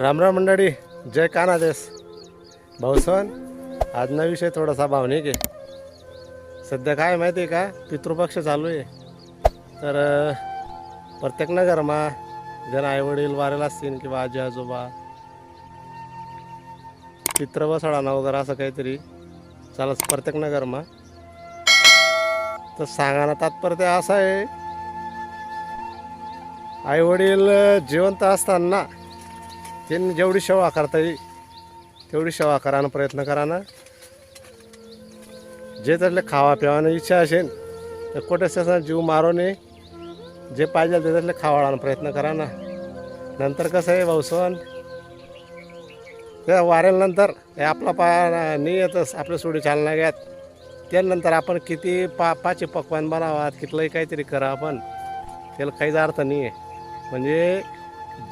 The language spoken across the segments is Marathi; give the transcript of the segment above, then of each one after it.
रामराम मंडळी जय कानादेस. भाऊसन आजना विषय थोडासा भावनिक आहे. सध्या काय माहिती आहे का पितृपक्ष चालू आहे. तर प्रत्येक नगरमा ज्यांना आईवडील वारेला असतील किंवा आजी आजोबा पित्र बसळाना वगैरे असं काहीतरी चालत प्रत्येक नगरमा. तर सांगाना तात्पर्य असं आहे आईवडील जिवंत असताना त्यांनी जेवढी सेवा करता येईल तेवढी सेवा करायला प्रयत्न करा ना. जे त्यातले खावा पिवानं इच्छा असेल तर कुठेच त्याचा जीव मारो नये जे पाहिजे ते त्यातले खावाळानं प्रयत्न करा ना. नंतर कसं आहे भाऊसवन त्या वाऱ्यानंतर हे आपला पा नाही येतच आपल्या सोडी चालना घ्यात. त्यानंतर आपण किती पा पाचे पकवान बनावात कितलंही काहीतरी करा आपण त्याला काहीच अर्थ नाही आहे म्हणजे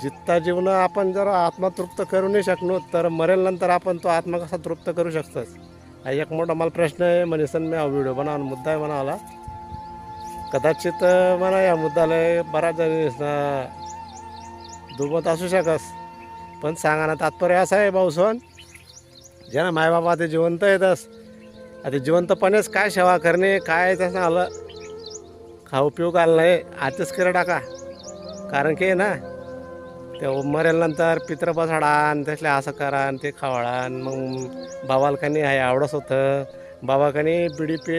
जित्ता जीवन आपण जर आत्मा तृप्त करू नाही शकलो तर मरेल नंतर आपण तो आत्मा कसा तृप्त करू शकतोच हा एक मोठा मला प्रश्न आहे म्हणीसन मी हा व्हिडिओ बनावून मुद्दा आहे म्हणाला. कदाचित म्हणा या मुद्द्याला बऱ्याच जणी दुमत असू शकस. पण सांगाना तात्पर्य असं आहे भाऊसोन ज्यांना मायबाबा ते जिवंत येतस. आता जिवंतपणेच काय सेवा करणे काय त्याचं आलं खाऊ पिऊ घालणं आहे आजच करा टाका. कारण की ना ते मरेल्यानंतर पित्र बसाडा आणि असं करा आणि ते खावाळान मग बाबालकानी आहे आवडस होतं. बाबाकानी बिडी पे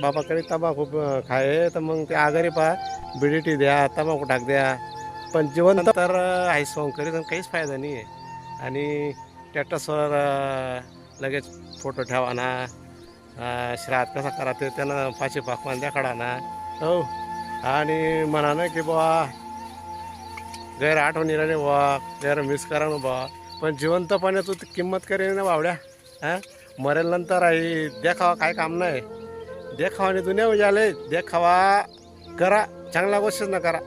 बाबाकडे तंबाखू खाय तर मग ते आघारी पा बिडी टी द्या तंबाखू टाक द्या. पण जीवन तर आहे सोंग करीत काहीच फायदा नाही आहे आणि स्टेटसवर लगेच फोटो ठेवा ना श्राद्ध कसा करा ते त्यानं पाचशे पाकवान द्या काढा ना हो. आणि म्हणा ना की बुवा गैर आठवणी राहिले बा गैर मिस करा ना बुवा पण जिवंतपणे तू किंमत करेन ना बावड्या हां? मरेल नंतर आहे देखावा काय काम नाही. देखावाने दुनिया उजाले देखावा करा चांगल्या गोष्टीच ना करा.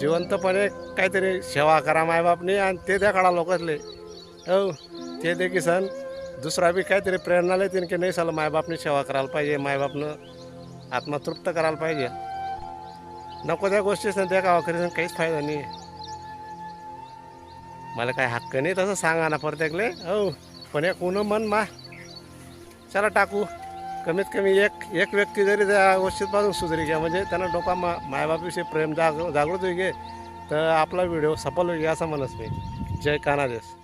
जिवंतपणे काहीतरी सेवा करा मायबापने आणि ते द्या काढा लोकांतले. हो ते दे की सण. दुसरा बी काहीतरी प्रेरणा येते की नाही साला मायबापने सेवा करायला पाहिजे मायबापनं आत्मा तृप्त करायला पाहिजे. नको त्या गोष्टीच ना त्या करीत काहीच फायदा नाही मला काय हक्क नाही तसं सांगा ना प्रत्येकले. हो पण एक ऊन मन मा. चला टाकू. कमीत कमी एक एक व्यक्ती जरी त्या गोष्टीपासून सुधरी घ्या म्हणजे त्यांना डोका मा मायबापविषयी प्रेम जाग जागृत होई गे तर आपला व्हिडिओ सफल होईल असं म्हणस मी जय कानादेश.